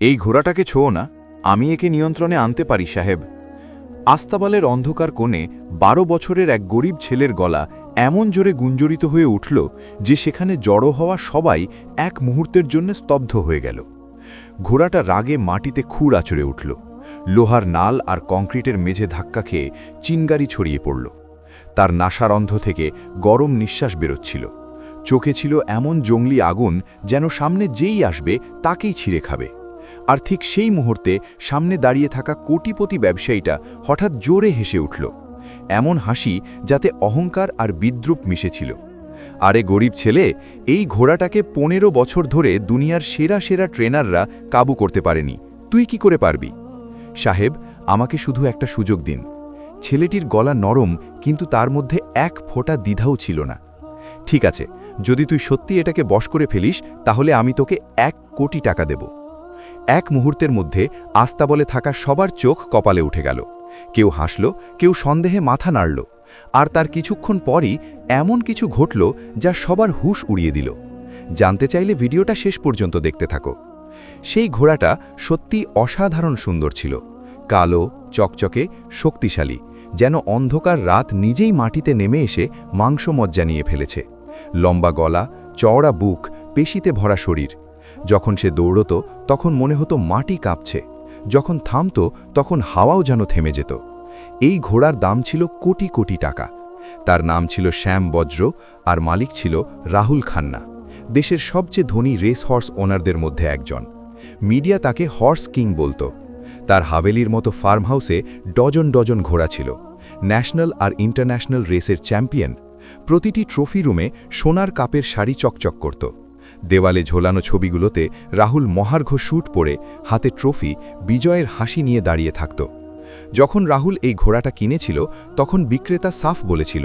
এই ঘোড়াটাকে ছোঁও না, আমি একে নিয়ন্ত্রণে আনতে পারি, সাহেব। আস্তাবালের অন্ধকার কোণে বারো বছরের এক গরিব ছেলের গলা এমন জোরে গুঞ্জরিত হয়ে উঠল যে সেখানে জড়ো হওয়া সবাই এক মুহূর্তের জন্য স্তব্ধ হয়ে গেল। ঘোড়াটা রাগে মাটিতে খুঁড় আচড়ে উঠল। লোহার নাল আর কংক্রিটের মেঝে ধাক্কা খেয়ে চিনগারি ছড়িয়ে পড়ল। তার নাসারন্ধ থেকে গরম নিঃশ্বাস বেরোচ্ছিল। চোখে ছিল এমন জঙ্গলি আগুন যেন সামনে যেই আসবে তাকেই ছিঁড়ে খাবে। আর ঠিক সেই মুহূর্তে সামনে দাঁড়িয়ে থাকা কোটিপতি ব্যবসায়ীটা হঠাৎ জোরে হেসে উঠল। এমন হাসি যাতে অহংকার আর বিদ্রুপ মিশেছিল। আরে গরিব ছেলে, এই ঘোড়াটাকে পনেরো বছর ধরে দুনিয়ার সেরা সেরা ট্রেনাররা কাবু করতে পারেনি। তুই কি করে পারবি? সাহেব, আমাকে শুধু একটা সুযোগ দিন। ছেলেটির গলা নরম, কিন্তু তার মধ্যে এক ফোঁটা দ্বিধাও ছিল না। ঠিক আছে, যদি তুই সত্যি এটাকে বশ করে ফেলিস, তাহলে আমি তোকে এক কোটি টাকা দেব। এক মুহূর্তের মধ্যে আস্তাবলে থাকা সবার চোখ কপালে উঠে গেল। কেউ হাসল, কেউ সন্দেহে মাথা নাড়ল। আর তার কিছুক্ষণ পরই এমন কিছু ঘটল যা সবার হুশ উড়িয়ে দিল। জানতে চাইলে ভিডিওটা শেষ পর্যন্ত দেখতে থাকো। সেই ঘোড়াটা সত্যি অসাধারণ সুন্দর ছিল। কালো, চকচকে, শক্তিশালী, যেন অন্ধকার রাত নিজেই মাটিতে নেমে এসে মাংস মজ্জা নিয়ে ফেলেছে। লম্বা গলা, চওড়া বুক, পেশিতে ভরা শরীর। যখন সে দৌড়ত, তখন মনে হতো মাটি কাঁপছে। যখন থামত, তখন হাওয়াও যেন থেমে যেত। এই ঘোড়ার দাম ছিল কোটি কোটি টাকা। তার নাম ছিল শ্যাম বজ্র আর মালিক ছিল রাহুল খান্না। দেশের সবচেয়ে ধনী রেস হর্স ওনারদের মধ্যে একজন। মিডিয়া তাকে হর্স কিং বলতো। তার হাভেলির মতো ফার্ম হাউসে ডজন ডজন ঘোড়া ছিল। ন্যাশনাল আর ইন্টারন্যাশনাল রেসের চ্যাম্পিয়ন প্রতিটি ট্রফি রুমে সোনার কাপের শাড়ি চকচক করত। দেওয়ালে ঝোলানো ছবিগুলোতে রাহুল মহার্ঘ শ্যুট পরে হাতে ট্রফি, বিজয়ের হাসি নিয়ে দাঁড়িয়ে থাকত। যখন রাহুল এই ঘোড়াটা কিনেছিল, তখন বিক্রেতা সাফ বলেছিল,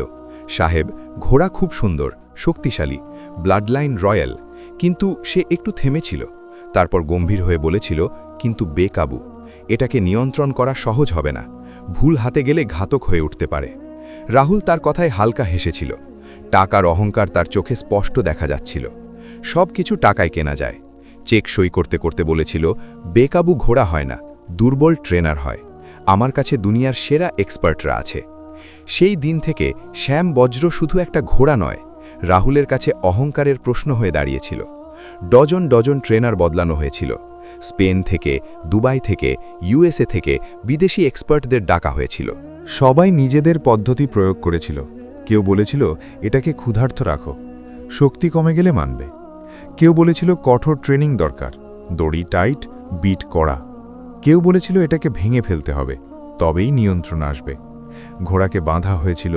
সাহেব, ঘোড়া খুব সুন্দর, শক্তিশালী, ব্লাডলাইন রয়্যাল। কিন্তু সে একটু থেমেছিল, তারপর গম্ভীর হয়ে বলেছিল, কিন্তু বেকাবু, এটাকে নিয়ন্ত্রণ করা সহজ হবে না, ভুল হাতে গেলে ঘাতক হয়ে উঠতে পারে। রাহুল তার কথায় হালকা হেসেছিল, টাকার অহংকার তার চোখে স্পষ্ট দেখা যাচ্ছিল। সব কিছু টাকায় কেনা যায়। চেক সই করতে করতে বলেছিল, বেকাবু ঘোড়া হয় না, দুর্বল ট্রেনার হয়। আমার কাছে দুনিয়ার সেরা এক্সপার্টরা আছে। সেই দিন থেকে শ্যাম বজ্র শুধু একটা ঘোড়া নয়, রাহুলের কাছে অহংকারের প্রশ্ন হয়ে দাঁড়িয়েছিল। ডজন ডজন ট্রেনার বদলানো হয়েছিল। স্পেন থেকে, দুবাই থেকে, ইউএসএ থেকে বিদেশি এক্সপার্টদের ডাকা হয়েছিল। সবাই নিজেদের পদ্ধতি প্রয়োগ করেছিল। কেউ বলেছিল, এটাকে ক্ষুধার্থ রাখো। শক্তি কমে গেলে মানবে। কেউ বলেছিল কঠোর ট্রেনিং দরকার, দড়ি টাইট, বিট করা কেউ বলেছিল এটাকে ভেঙে ফেলতে হবে, তবেই নিয়ন্ত্রণ আসবে। ঘোড়াকে বাঁধা হয়েছিল,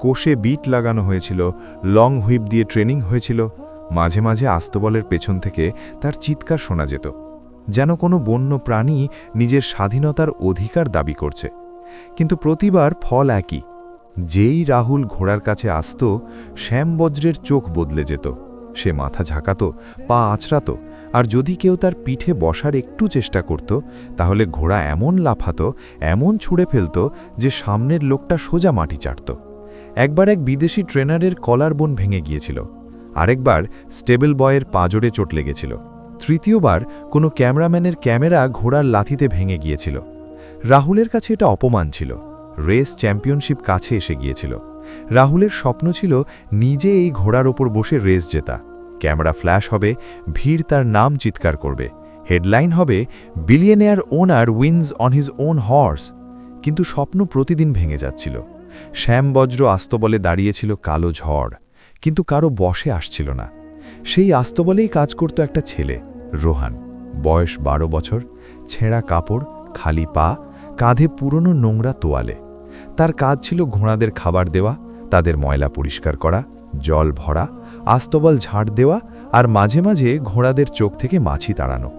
কোষে বিট লাগানো হয়েছিল, লং হুইপ দিয়ে ট্রেনিং হয়েছিল, মাঝে মাঝে আস্তবলের পেছন থেকে তার চিৎকার শোনা যেত, যেন কোনো বন্য প্রাণী নিজের স্বাধীনতার অধিকার দাবি করছে। কিন্তু প্রতিবার ফল একই, যেই রাহুল ঘোড়ার কাছে আসত, শ্যামবজ্রের চোখ বদলে যেত। সে মাথা ঝাঁকাত, পা আঁচড়াত, আর যদি কেউ তার পিঠে বসার একটু চেষ্টা করত, তাহলে ঘোড়া এমন লাফাত, এমন ছুঁড়ে ফেলত যে সামনের লোকটা সোজা মাটি চাটত। একবার এক বিদেশি ট্রেনারের কলার বোন ভেঙে গিয়েছিল। আরেকবার স্টেবল বয়ের পাঁজরে চোট লেগেছিল। তৃতীয়বার কোনো ক্যামেরাম্যানের ক্যামেরা ঘোড়ার লাথিতে ভেঙে গিয়েছিল। রাহুলের কাছে এটা অপমান ছিল। রেস চ্যাম্পিয়নশিপ কাছে এসে গিয়েছিল। রাহুলের স্বপ্ন ছিল নিজে এই ঘোড়ার ওপর বসে রেস জেতা। ক্যামেরা ফ্ল্যাশ হবে, ভিড় তার নাম চিৎকার করবে। হেডলাইন হবে, billionaire owner wins on his own horse. কিন্তু স্বপ্ন প্রতিদিন ভেঙে যাচ্ছিল। শ্যামবজ্র আস্তবলে দাঁড়িয়েছিল কালো ঝড়, কিন্তু কারও বসে আসছিল না। সেই আস্তবলেই কাজ করত একটা ছেলে, রোহান। বয়স বারো বছর, ছেঁড়া কাপড়, খালি পা, কাঁধে পুরনো নোংরা তোয়ালে। তার কাজ ছিল ঘোড়াদের খাবার দেওয়া, তাদের ময়লা পরিষ্কার করা, জল ভরা আস্তবল ঝাড় দেওয়া আর মাঝে মাঝে ঘোড়াদের চোখ থেকে মাছি তাড়ানো।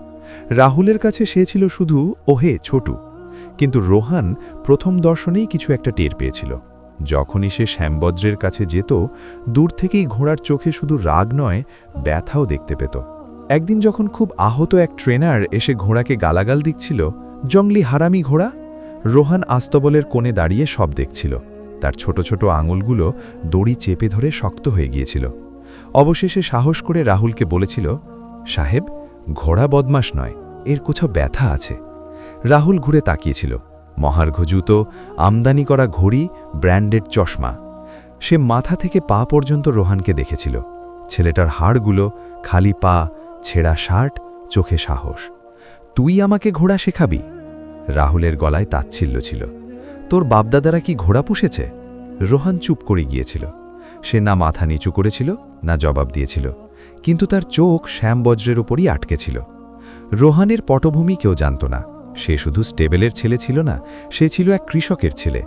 রাহুলের কাছে সে ছিল শুধু, ওহে, ছোটু। কিন্তু রোহান প্রথম দর্শনেই কিছু একটা টের পেয়েছিল। যখনই সে শ্যামবজ্রের কাছে যেত, দূর থেকেই ঘোড়ার চোখে শুধু রাগ নয়, ব্যথাও দেখতে পেত। একদিন যখন খুব আহত এক ট্রেনার এসে ঘোড়াকে গালাগাল দিচ্ছিল জঙ্গলি হারামি ঘোড়া? রোহান আস্তবলের কোণে দাঁড়িয়ে সব দেখছিল। তার ছোট ছোট আঙুলগুলো দড়ি চেপে ধরে শক্ত হয়ে গিয়েছিল। অবশেষে সাহস করে রাহুলকে বলেছিল, সাহেব, ঘোড়া বদমাস নয়, এর কোথাও ব্যথা আছে। রাহুল ঘুরে তাকিয়েছিল। মহার্ঘ জুতো, আমদানি করা ঘড়ি, ব্র্যান্ডেড চশমা। সে মাথা থেকে পা পর্যন্ত রোহানকে দেখেছিল। ছেলেটার হাড়গুলো খালি পা, ছেঁড়া শার্ট, চোখে সাহস। তুই আমাকে ঘোড়া শেখাবি? রাহুলের গলায় তাচ্ছিল্য ছিল। তোর বাপদাদারা কি ঘোড়া পুষেছে? রোহান চুপ করে গিয়েছিল। সে না মাথা নিচু করেছিল, না জবাব দিয়েছিল, কিন্তু তার চোখ শ্যামবজ্রের ওপরই আটকে ছিল। রোহানের পটভূমি কেউ জানত না, সে শুধু স্টেবেলের ছেলে ছিল না, সে ছিল এক কৃষকের ছেলে।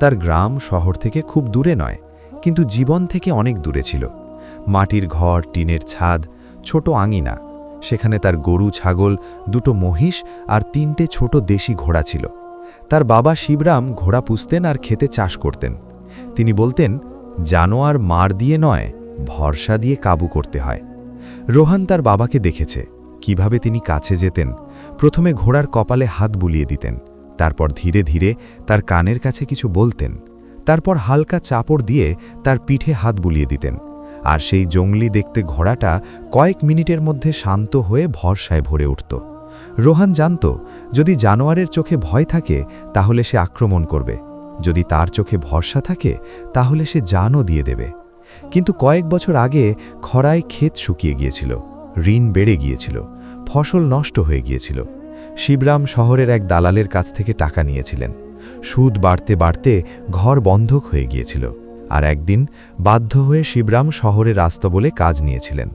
তার গ্রাম শহর থেকে খুব দূরে নয়, কিন্তু জীবন থেকে অনেক দূরে ছিল। মাটির ঘর, টিনের ছাদ, ছোট আঙিনা, সেখানে তার গরু, ছাগল, দুটো মহিষ আর তিনটে ছোট দেশি ঘোড়া ছিল। তার বাবা শিবরাম ঘোড়া পুষতেন আর খেতে চাষ করতেন। তিনি বলতেন জানোয়ার মার দিয়ে নয়, ভরসা দিয়ে কাবু করতে হয়। রোহান তার বাবাকে দেখেছে, কীভাবে তিনি কাছে যেতেন। প্রথমে ঘোড়ার কপালে হাত বুলিয়ে দিতেন, তারপর ধীরে ধীরে তার কানের কাছে কিছু বলতেন, তারপর হালকা চাপড় দিয়ে তার পিঠে হাত বুলিয়ে দিতেন। আর সেই জঙ্গলি দেখতে ঘোড়াটা কয়েক মিনিটের মধ্যে শান্ত হয়ে ভরসায় ভরে উঠত। রোহান জানত, যদি জানোয়ারের চোখে ভয় থাকে, তাহলে সে আক্রমণ করবে। যদি তার চোখে ভরসা থাকে, তাহলে সে জানও দিয়ে দেবে। কিন্তু কয়েক বছর আগে খরায় ক্ষেত শুকিয়ে গিয়েছিল, ঋণ বেড়ে গিয়েছিল, ফসল নষ্ট হয়ে গিয়েছিল। শিবরাম শহরের এক দালালের কাছ থেকে টাকা নিয়েছিলেন। সুদ বাড়তে বাড়তে ঘর বন্ধক হয়ে গিয়েছিল আর একদিন বাধ্য হয়ে শিবরাম শহরে রাস্তা বলে কাজ নিয়েছিলেন।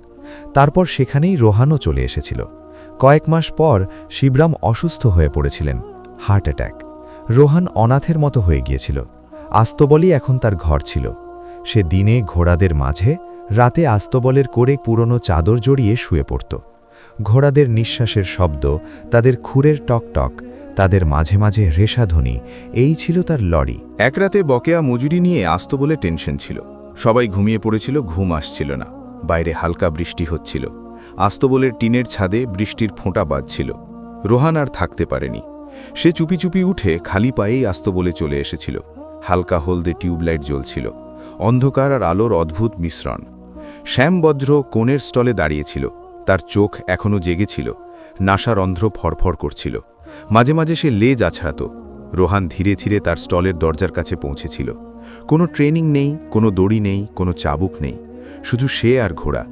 তারপর সেখানেই রোহানও চলে এসেছিল। কয়েক মাস পর শিবরাম অসুস্থ হয়ে পড়েছিলেন, হার্ট অ্যাট্যাক রোহান অনাথের মতো হয়ে গিয়েছিল। আস্তবলই এখন তার ঘর ছিল। সে দিনে ঘোড়াদের মাঝে, রাতে আস্তবলের করে পুরনো চাদর জড়িয়ে শুয়ে পড়ত। ঘোড়াদের নিঃশ্বাসের শব্দ, তাদের খুরের টকটক, তাদের মাঝে মাঝে রেশাধ্বনি, এই ছিল তার লরি। এক রাতে বকেয়া মজুরি নিয়ে আস্ত বলে টেনশন ছিল। সবাই ঘুমিয়ে পড়েছিল, ঘুম আসছিল না। বাইরে হালকা বৃষ্টি হচ্ছিল। আস্তবলের টিনের ছাদে বৃষ্টির ফোঁটা বাজছিল। রোহান আর থাকতে পারেনি। সে চুপি চুপি উঠে খালি পায়েই আস্ত বলে চলে এসেছিল। হালকা হলদে টিউবলাইট জ্বলছিল। অন্ধকার আর আলোর অদ্ভুত মিশ্রণ। শ্যামবজ্র কোণের স্টলে দাঁড়িয়েছিল। তার চোখ এখনও জেগেছিল। নাসারন্ধ্র ফরফর করছিল। মাঝে মাঝে সে লেজ আছড়াত। রোহান ধীরে ধীরে তার স্টলের দরজার কাছে পৌঁছেছিল। কোনো ট্রেনিং নেই, কোনো দড়ি নেই, কোনো চাবুক নেই। শুধু সে আর ঘোড়া।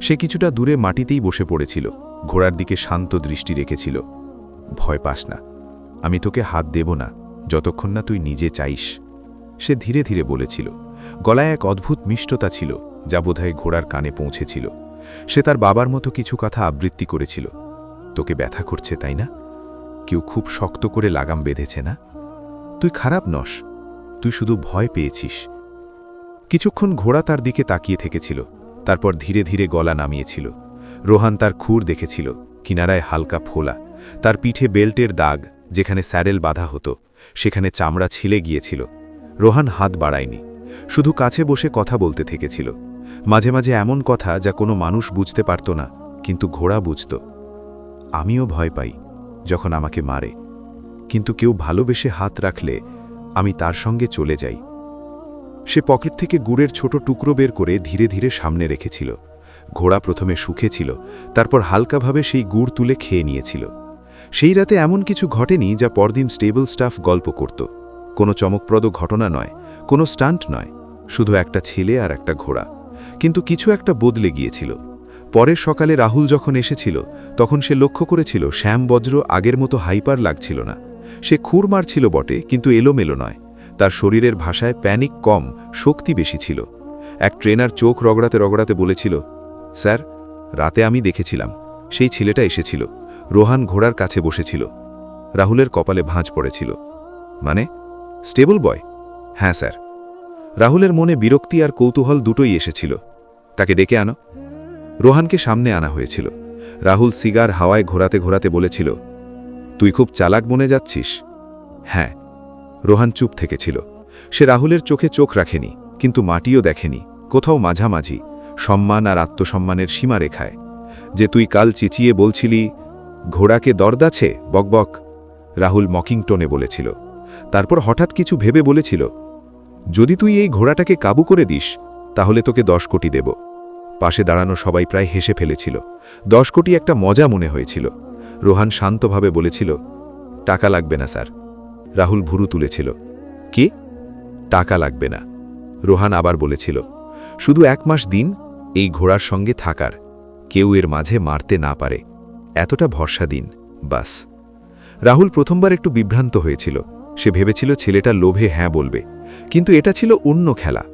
সে কিছুটা দূরে মাটিতেই বসে পড়েছিল। ঘোড়ার দিকে শান্ত দৃষ্টি রেখেছিল। ভয় পাস না। আমি তোকে হাত দেব না, যতক্ষণ না তুই নিজে চাইস। সে ধীরে ধীরে বলেছিল, গলায় এক অদ্ভুত মিষ্টতা ছিল, যা বোধহয় ঘোড়ার কানে পৌঁছেছিল। সে তার বাবার মতো কিছু কথা আবৃত্তি করেছিল। তোকে ব্যথা করছে, তাই না? কেউ খুব শক্ত করে লাগাম বেঁধেছে না? তুই খারাপ নস, তুই শুধু ভয় পেয়েছিস। কিছুক্ষণ ঘোড়া তার দিকে তাকিয়ে থেকেছিল, তারপর ধীরে ধীরে গলা নামিয়েছিল। রোহান তার খুর দেখেছিল, কিনারায় হালকা ফোলা, তার পিঠে বেল্টের দাগ যেখানে স্যারেল বাঁধা হতো, সেখানে চামড়া ছিলে গিয়েছিল। রোহান হাত বাড়ায়নি, শুধু কাছে বসে কথা বলতে থেকেছিল। মাঝে মাঝে এমন কথা যা কোনো মানুষ বুঝতে পারত না, কিন্তু ঘোড়া বুঝত। আমিও ভয় পাই যখন আমাকে মারে, কিন্তু কেউ ভালোবেসে হাত রাখলে আমি তার সঙ্গে চলে যাই। সে পকেট থেকে গুড়ের ছোট টুকরো বের করে ধীরে ধীরে সামনে রেখেছিল। ঘোড়া প্রথমে সুখে ছিল, তারপর হালকাভাবে সেই গুড় তুলে খেয়ে নিয়েছিল। সেই রাতে এমন কিছু ঘটেনি যা পরদিন স্টেবল স্টাফ গল্প করত। কোনো চমকপ্রদ ঘটনা নয়, কোনো স্টান্ট নয়, শুধু একটা ছেলে আর একটা ঘোড়া। কিন্তু কিছু একটা বদলে গিয়েছিল। পরের সকালে রাহুল যখন এসেছিল, তখন সে লক্ষ্য করেছিল শ্যাম বজ্র আগের মতো হাইপার লাগছিল না। সে খুর মারছিল বটে, কিন্তু এলোমেলো নয়। তার শরীরের ভাষায় প্যানিক কম, শক্তি বেশি ছিল। এক ট্রেনার চোখ রগড়াতে রগড়াতে বলেছিল, স্যার, রাতে আমি দেখেছিলাম। সেই ছেলেটা এসেছিল। রোহান ঘোড়ার কাছে বসেছিল। রাহুলের কপালে ভাঁজ পড়েছিল। মানে স্টেবল বয়? হ্যাঁ স্যার। রাহুলের মনে বিরক্তি আর কৌতূহল দুটোই এসেছিল। তাকে ডেকে আনো। রোহানকে সামনে আনা হয়েছিল। রাহুল সিগার হাওয়ায় ঘোরাতে ঘোরাতে বলেছিল, তুই খুব চালাক মনে যাচ্ছিস? হ্যাঁ। রোহান চুপ থেকেছিল। সে রাহুলের চোখে চোখ রাখেনি, কিন্তু মাটিও দেখেনি, কোথাও মাঝামাঝি, সম্মান আর আত্মসম্মানের সীমা রেখায় যে তুই কাল চেঁচিয়ে বলছিলি ঘোড়াকে দরদাছে বকবক রাহুল মকিং টোনে বলেছিল। তারপর হঠাৎ কিছু ভেবে বলেছিল, যদি তুই এই ঘোড়াটাকে কাবু করে দিস, তাহলে তোকে দশ কোটি দেব। পাশে দাঁড়ানো সবাই প্রায় হেসে ফেলেছিল। দশ কোটি একটা মজা মনে হয়েছিল। রোহান শান্তভাবে বলেছিল, টাকা লাগবে না, স্যার। রাহুল ভুরু তুলেছিল, কি? টাকা লাগবে না। রোহান আবার বলেছিল, শুধু এক মাস দিন, এই ঘোড়ার সঙ্গে থাকার। কেউ এর মাঝে মারতে না পারে। এতটা ভরসা দিন বাস। রাহুল প্রথমবার একটু বিভ্রান্ত হয়েছিল। সে ভেবেছিল ছেলেটা লোভে হ্যাঁ বলবে, কিন্তু এটা ছিল অন্য খেলা।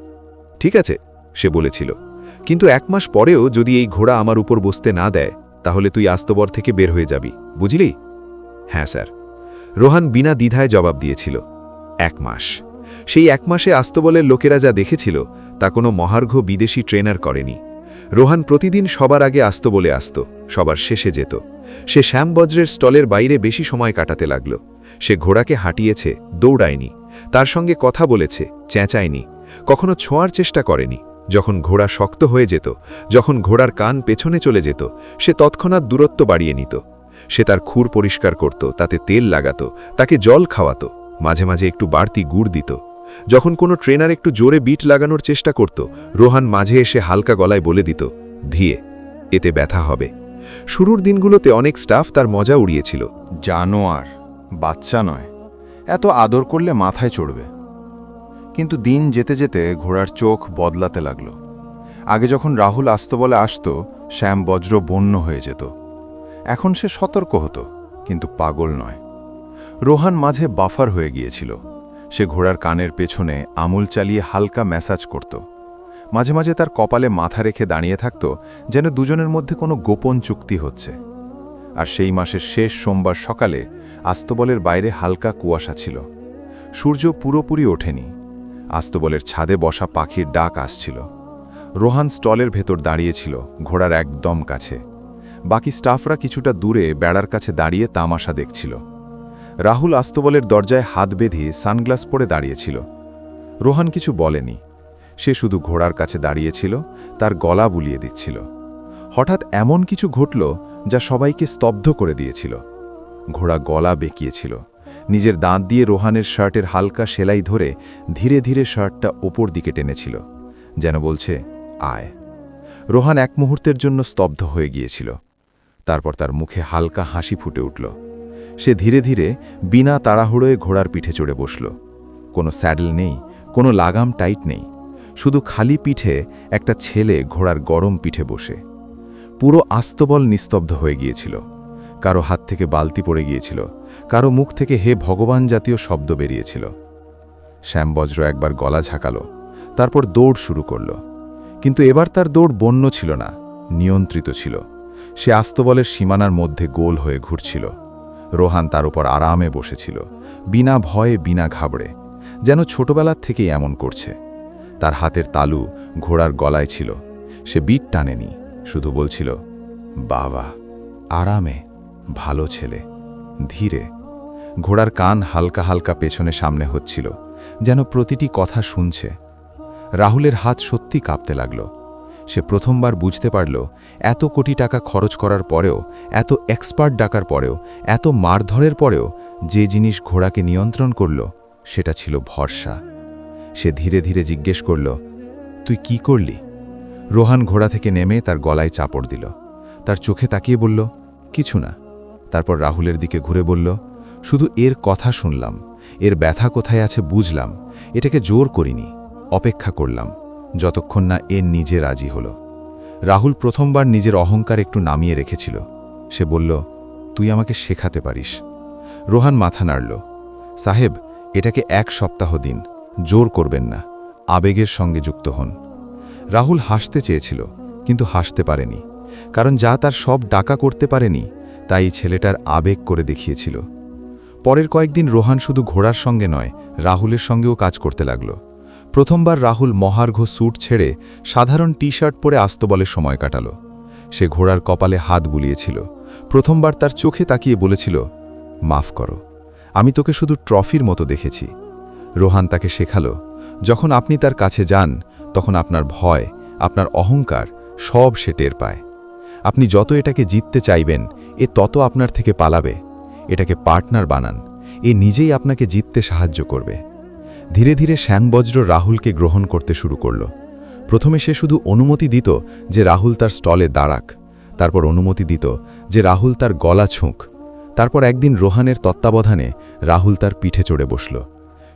ঠিক আছে, সে বলেছিল, কিন্তু এক মাস পরেও যদি এই ঘোড়া আমার উপর বসতে না দেয়, তাহলে তুই আস্তবর থেকে বের হয়ে যাবি, বুঝলি? হ্যাঁ স্যার। রোহান বিনা দ্বিধায় জবাব দিয়েছিল, এক মাস। সেই এক মাসে আস্তবলের লোকেরা যা দেখেছিল, তা কোনো মহার্ঘ বিদেশি ট্রেনার করেনি। রোহান প্রতিদিন সবার আগে আসত বলে আসত, সবার শেষে যেত। সে শ্যামবজ্রের স্টলের বাইরে বেশি সময় কাটাতে লাগল। সে ঘোড়াকে হাঁটিয়েছে, দৌড়ায়নি। তার সঙ্গে কথা বলেছে, চেঁচায়নি। কখনো ছোঁয়ার চেষ্টা করেনি। যখন ঘোড়া শক্ত হয়ে যেত, যখন ঘোড়ার কান পেছনে চলে যেত, সে তৎক্ষণাৎ দূরত্ব বাড়িয়ে নিত। সে তার খুর পরিষ্কার করত, তাতে তেল লাগাতো, তাকে জল খাওয়াতো, মাঝে মাঝে একটু বাড়তি গুড় দিত। যখন কোনো ট্রেনার একটু জোরে বিট লাগানোর চেষ্টা করত, রোহান মাঝে এসে হালকা গলায় বলে দিত, ধীয়ে, এতে ব্যথা হবে। শুরুর দিনগুলোতে অনেক স্টাফ তার মজা উড়িয়েছিল। জানোয়ার, বাচ্চা নয়, এত আদর করলে মাথায় চড়বে। কিন্তু দিন যেতে যেতে ঘোড়ার চোখ বদলাতে লাগল। আগে যখন রাহুল আসত বলে আসত, শ্যাম বজ্র বন্য হয়ে যেত। এখন সে সতর্ক হতো, কিন্তু পাগল নয়। রোহান মাঝে বাফার হয়ে গিয়েছিল। সে ঘোড়ার কানের পেছনে আমুল চালিয়ে হালকা ম্যাসাজ করত। মাঝে মাঝে তার কপালে মাথা রেখে দাঁড়িয়ে থাকত, যেন দুজনের মধ্যে কোনো গোপন চুক্তি হচ্ছে। আর সেই মাসের শেষ সোমবার সকালে আস্তবলের বাইরে হালকা কুয়াশা ছিল। সূর্য পুরোপুরি ওঠেনি। আস্তবলের ছাদে বসা পাখির ডাক আসছিল। রোহান স্টলের ভেতর দাঁড়িয়েছিল, ঘোড়ার একদম কাছে। বাকি স্টাফরা কিছুটা দূরে বেড়ার কাছে দাঁড়িয়ে তামাশা দেখছিল। রাহুল আস্তবলের দরজায় হাত বেঁধে সানগ্লাস পরে দাঁড়িয়েছিল। রোহান কিছু বলেনি। সে শুধু ঘোড়ার কাছে দাঁড়িয়েছিল, তার গলা বুলিয়ে দিচ্ছিল। হঠাৎ এমন কিছু ঘটল যা সবাইকে স্তব্ধ করে দিয়েছিল। ঘোড়া গলা বেঁকিয়েছিল। নিজের দাঁত দিয়ে রোহানের শার্টের হালকা সেলাই ধরে ধীরে ধীরে শার্টটা ওপর দিকে টেনেছিল, যেন বলছে, আয়। রোহান এক মুহূর্তের জন্য স্তব্ধ হয়ে গিয়েছিল। তারপর তার মুখে হালকা হাসি ফুটে উঠল। সে ধীরে ধীরে বিনা তাড়াহুড়োয় ঘোড়ার পিঠে চড়ে বসল। কোনো স্যাডেল নেই, কোনো লাগাম টাইট নেই, শুধু খালি পিঠে একটা ছেলে ঘোড়ার গরম পিঠে বসে। পুরো আস্তবল নিস্তব্ধ হয়ে গিয়েছিল। কারও হাত থেকে বালতি পড়ে গিয়েছিল, কারও মুখ থেকে হে ভগবান জাতীয় শব্দ বেরিয়েছিল। শ্যামবজ্র একবার গলা ঝাঁকাল, তারপর দৌড় শুরু করল। কিন্তু এবার তার দৌড় বন্য ছিল না, নিয়ন্ত্রিত ছিল। সে আস্তবলের সীমানার মধ্যে গোল হয়ে ঘুরছিল। রোহান তার উপর আরামে বসেছিল, বিনা ভয়ে, বিনা ঘাবড়ে, যেন ছোটবেলার থেকেই এমন করছে। তার হাতের তালু ঘোড়ার গলায় ছিল, সে বিট টানেনি, শুধু বলছিল, বাবা, আরামে, ভালো ছেলে, ধীরে। ঘোড়ার কান হালকা হালকা পেছনে সামনে হচ্ছিল, যেন প্রতিটি কথা শুনছে। রাহুলের হাত সত্যি কাঁপতে লাগল সে প্রথমবার বুঝতে পারল, এত কোটি টাকা খরচ করার পরেও, এত এক্সপার্ট ডাকার পরেও, এত মারধরের পরেও যে জিনিস ঘোড়াকে নিয়ন্ত্রণ করল, সেটা ছিল ভরসা। সে ধীরে ধীরে জিজ্ঞেস করল, তুই কি করলি? রোহান ঘোড়া থেকে নেমে তার গলায় চাপড় দিল। তার চোখে তাকিয়ে বলল, কিছু না। তারপর রাহুলের দিকে ঘুরে বলল, শুধু এর কথা শুনলাম। এর ব্যথা কোথায় আছে বুঝলাম। এটাকে জোর করিনি। অপেক্ষা করলাম। যতক্ষণ না এ নিজে রাজি হল। রাহুল প্রথমবার নিজের অহংকার একটু নামিয়ে রেখেছিল। সে বলল, তুই আমাকে শেখাতে পারিস। রোহান মাথা নাড়ল, সাহেব, এটাকে এক সপ্তাহ দিন, জোর করবেন না, আবেগের সঙ্গে যুক্ত হন। রাহুল হাসতে চেয়েছিল, কিন্তু হাসতে পারেনি, কারণ যা তার সব ডাকা করতে পারেনি, তাই ছেলেটার আবেগ করে দেখিয়েছিল। পরের কয়েকদিন রোহান শুধু ঘোড়ার সঙ্গে নয়, রাহুলের সঙ্গেও কাজ করতে লাগল। প্রথমবার রাহুল মহার্ঘ স্যুট ছেড়ে সাধারণ টি শার্ট পরে আস্তবলের সময় কাটাল। সে ঘোড়ার কপালে হাত বুলিয়েছিল। প্রথমবার তার চোখে তাকিয়ে বলেছিল, মাফ করো, আমি তোকে শুধু ট্রফির মতো দেখেছি। রোহান তাকে শেখাল, যখন আপনি তার কাছে যান, তখন আপনার ভয়, আপনার অহংকার সব সে টের পায়। আপনি যত এটাকে জিততে চাইবেন, এ তত আপনার থেকে পালাবে। এটাকে পার্টনার বানান। এ নিজেই আপনাকে জিততে সাহায্য করবে। ধীরে ধীরে শ্যানবজ্র রাহুলকে গ্রহণ করতে শুরু করল। প্রথমে সে শুধু অনুমতি দিত যে রাহুল তার স্টলে দাঁড়াক। তারপর অনুমতি দিত যে রাহুল তার গলা ছুঁক। তারপর একদিন রোহানের তত্ত্বাবধানে রাহুল তার পিঠে চড়ে বসল।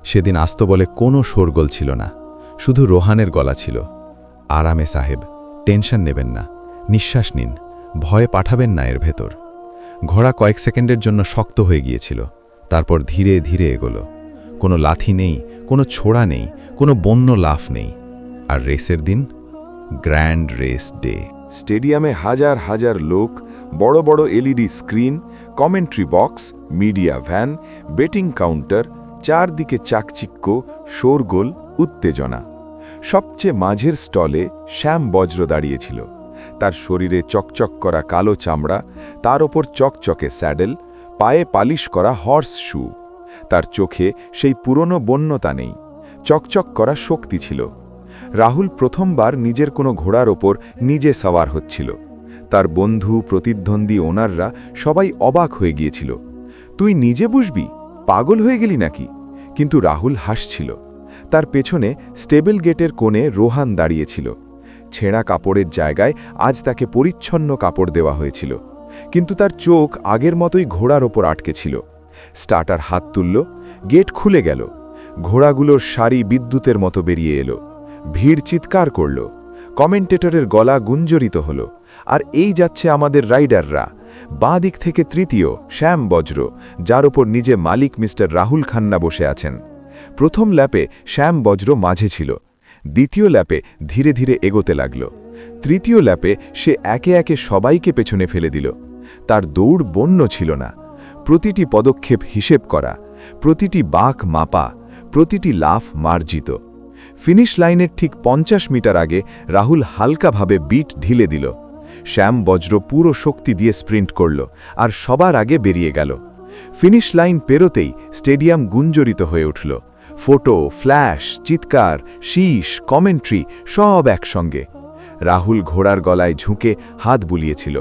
সেদিন আস্ত বলে কোনো শোরগোল ছিল না, শুধু রোহানের গলা ছিল। আরামে সাহেব, টেনশন নেবেন না, নিঃশ্বাস নিন, ভয়ে পাঠাবেন না এর ভেতর। ঘোড়া কয়েক সেকেন্ডের জন্য শক্ত হয়ে গিয়েছিল, তারপর ধীরে ধীরে এগোলো। কোনো লাথি নেই, কোনো ছোড়া নেই, কোনো বন্য লাফ নেই। আর রেসের দিন? Grand race day. স্টেডিয়ামে হাজার হাজার লোক, বড় বড় LED screen, commentary box, media van, betting counter, চারদিকে চাকচিক্য, শোরগোল, উত্তেজনা। সবচেয়ে মাঝের স্টলে শ্যাম বজ্র দাঁড়িয়েছিল। তার শরীরে চকচক করা কালো চামড়া, তার ওপর চকচকে স্যাডেল, পায়ে পালিশ করা হর্স শু। তার চোখে সেই পুরনো বন্যতা নেই। চকচক করা শক্তি ছিল। রাহুল প্রথমবার নিজের কোনো ঘোড়ার ওপর নিজে সাওয়ার হচ্ছিল। তার বন্ধু, প্রতিদ্বন্দ্বী ওনাররা সবাই অবাক হয়ে গিয়েছিল। তুই নিজে বুঝবি? পাগল হয়ে গেলি নাকি? কিন্তু রাহুল হাসছিল। তার পেছনে স্টেবল গেটের কোণে রোহান দাঁড়িয়েছিল। ছেঁড়া কাপড়ের জায়গায় আজ তাকে পরিচ্ছন্ন কাপড় দেওয়া হয়েছিল। কিন্তু তার চোখ আগের মতোই ঘোড়ার ওপর আটকে ছিল। স্টার্টার হাত তুলল, গেট খুলে গেল, ঘোড়াগুলোর সারি বিদ্যুতের মতো বেরিয়ে এলো। ভিড় চিৎকার করল, কমেন্টেটরের গলা গুঞ্জরিত হল, আর এই যাচ্ছে আমাদের রাইডাররা। বাঁ দিক থেকে তৃতীয়, শ্যাম বজ্র, যার ওপর নিজে মালিক মিস্টার রাহুল খান্না বসে আছেন। প্রথম ল্যাপে শ্যাম বজ্র মাঝে ছিল, দ্বিতীয় ল্যাপে ধীরে ধীরে এগোতে লাগল। তৃতীয় ল্যাপে সে একে একে সবাইকে পেছনে ফেলে দিল। তার দৌড় বন্য ছিল না প্রতিটি পদক্ষেপ হিসেব করা, প্রতিটি বাঁক মাপা, প্রতিটি লাফ মার্জিত। ফিনিশ লাইনের ঠিক পঞ্চাশ মিটার আগে রাহুল হালকাভাবে বিট ঢিলে দিল। শ্যাম বজ্র পুরো শক্তি দিয়ে স্প্রিন্ট করল আর সবার আগে বেরিয়ে গেল। ফিনিশ লাইন পেরোতেই স্টেডিয়াম গুঞ্জরিত হয়ে উঠল। ফোটো, ফ্ল্যাশ, চিৎকার, শীষ, কমেন্ট্রি সব একসঙ্গে। রাহুল ঘোড়ার গলায় ঝুঁকে হাত বুলিয়েছিল।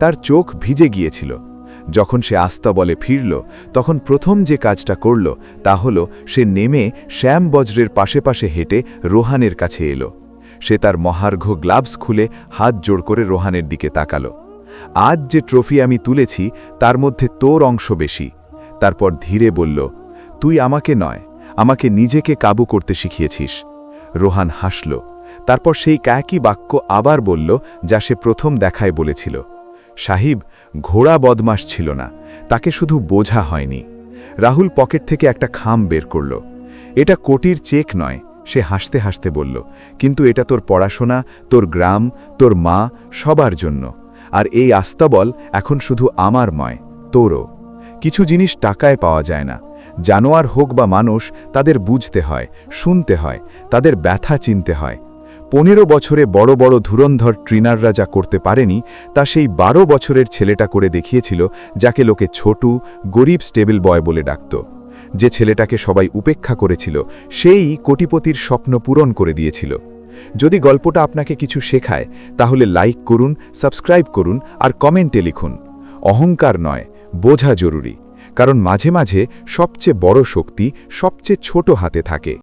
তার চোখ ভিজে গিয়েছিল। যখন সে আস্তা বলে ফিরল, তখন প্রথম যে কাজটা করল তা হল সে নেমে শ্যাম বজ্রের পাশে পাশে হেঁটে রোহানের কাছে এলো। সে তার মহার্ঘ গ্লাভস খুলে হাত জোড় করে রোহানের দিকে তাকালো। আজ যে ট্রফি আমি তুলেছি, তার মধ্যে তোর অংশ বেশি। তারপর ধীরে বলল, তুই আমাকে নয়, আমাকে নিজেকে কাবু করতে শিখিয়েছিস। রোহান হাসল। তারপর সেই একই বাক্য আবার বলল, যা সে প্রথম দেখায় বলেছিল। সাহিব ঘোড়া বদমাস ছিল না, তাকে শুধু বোঝা হয়নি। রাহুল পকেট থেকে একটা খাম বের করল। এটা কোটির চেক নয়, সে হাসতে হাসতে বলল, কিন্তু এটা তোর পড়াশোনা, তোর গ্রাম, তোর মা, সবার জন্য। আর এই আস্তাবল এখন শুধু আমার ময়, তোরও। কিছু জিনিস টাকায় পাওয়া যায় না। জানোয়ার হোক বা মানুষ, তাদের বুঝতে হয়, শুনতে হয়, তাদের ব্যথা চিনতে হয়। পনেরো বছরে বড় বড় ধুরন্ধর ট্রিনাররা যা করতে পারেনি, তা সেই বারো বছরের ছেলেটা করে দেখিয়েছিল, যাকে লোকে ছোটু, গরিব স্টেবল বয় বলে ডাকত। যে ছেলেটাকে সবাই উপেক্ষা করেছিল, সেই কোটিপতির স্বপ্ন পূরণ করে দিয়েছিল। যদি গল্পটা আপনাকে কিছু শেখায়, তাহলে লাইক করুন, সাবস্ক্রাইব করুন আর কমেন্টে লিখুন। অহংকার নয়, বোঝা জরুরি, কারণ মাঝে মাঝে সবচেয়ে বড় শক্তি সবচেয়ে ছোট হাতে থাকে।